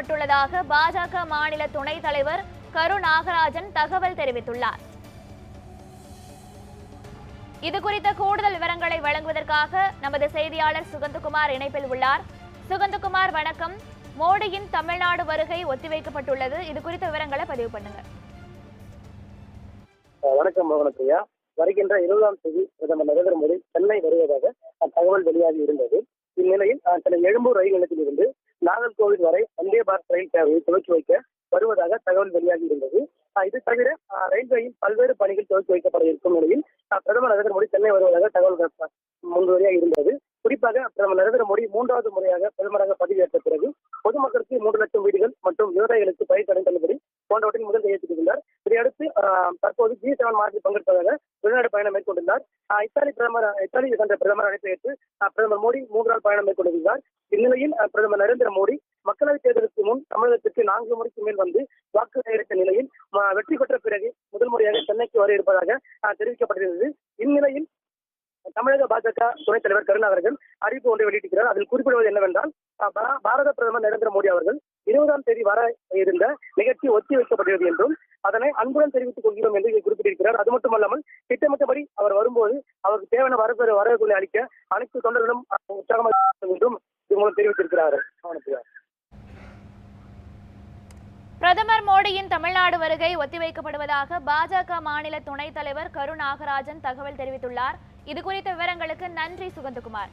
ஒத்திவைக்கப்பட்டுள்ளதாக பாஜக மாநில துணைத் தலைவர் கரு நாகராஜன் தகவல் தெரிவித்துள்ளார். இது குறித்த கூடுதல் விவரங்களை வழங்குவதற்காக நமது செய்தியாளர் சுகந்தகுமார் இணைப்பில் உள்ளார். சுகந்தகுமார் வணக்கம். மோடியின் தமிழ்நாடு வருகை ஒத்திவைக்கப்பட்டுள்ளது. இது குறித்த விவரங்களை பதிவு பண்ணுங்க வணக்கம் மோகனப்பிரியா வருகின்ற இருபதாம் தேதி பிரதமர் நரேந்திர மோடி சென்னை வருவதாக தகவல் வெளியாகி இருந்தது. இந்நிலையில் சென்னை எழும்பூர் ரயில் நிலையத்திலிருந்து நாகர்கோவில் வரை வந்தே பாரத் ரயில் சேவையை துவக்கி வைக்க வருவதாக தகவல் வெளியாகி இருந்தது இது தவிர ரயில்வேயின் ரயில்வேயில் பல்வேறு பணிகள் துவக்கி வைக்கப்பட இருக்கும் நிலையில் பிரதமர் நரேந்திர மோடி சென்னை வருவதாக தகவல் க- இருந்தது குறிப்பாக பிரதமர் நரேந்திர மோடி மூன்றாவது முறையாக பிரதமராக பதவியேற்ற பிறகு பொதுமக்களுக்கு மூன்று லட்சம் வீடுகள் மற்றும் விவசாயிகளுக்கு பயிர் கடன் தள்ளுபடி போன்றவற்றில் முதல் கையெழுத்திட்டிருந்தார் இதையடுத்து தற்போது ஜி செவன் மாநாட்டில் பங்கேற்பதாக வெளிநாடு பயணம் மேற்கொண்டிருந்தார் இத்தாலி பிரதமர் இத்தாலி சென்ற பிரதமர் அழைப்பு பிரதமர் மோடி மூன்று நாள் பயணம் மேற்கொண்டிருந்தார் இந்நிலையில் பிரதமர் நரேந்திர மோடி மக்களவைத் தேர்தலுக்கு முன் தமிழகத்திற்கு நான்கு முறைக்கு மேல் வந்து வாக்கு சேகரித்த நிலையில் வெற்றி பெற்ற பிறகு முதல் முறையாக சென்னைக்கு வர இருப்பதாக தெரிவிக்கப்பட்டிருந்தது. இந்நிலையில் தமிழக பாஜக துணைத் தலைவர் கருணா அவர்கள் அறிவிப்பு ஒன்றை வெளியிட்டிருக்கிறார். அதில் குறிப்பிடுவது என்னவென்றால் பாரத பிரதமர் நரேந்திர மோடி அவர்கள் இருபதாம் தேதி வர இருந்த நிகழ்ச்சி ஒத்தி வைக்கப்படுகிறது என்றும் அதனை அன்புடன் தெரிவித்துக் கொள்கிறோம் என்று இதில் குறிப்பிட்டிருக்கிறார். அது மட்டுமல்லாமல் திட்டமிட்டபடி அவர் வரும்போது அவருக்கு தேவையான வரவேற்பு வரவேற்புகளை அளிக்க அனைத்து தொண்டர்களும் உற்சாகமாக என்றும் இது மூலம் தெரிவித்திருக்கிறார். அவனுக்கு பிரதமர் மோடியின் தமிழ்நாடு வருகை ஒத்திவைக்கப்படுவதாக பாஜக மாநில துணைத் தலைவர் கரு நாகராஜன் தகவல் தெரிவித்துள்ளார். இது குறித்த விவரங்களுக்கு நன்றி சுகந்தகுமார்.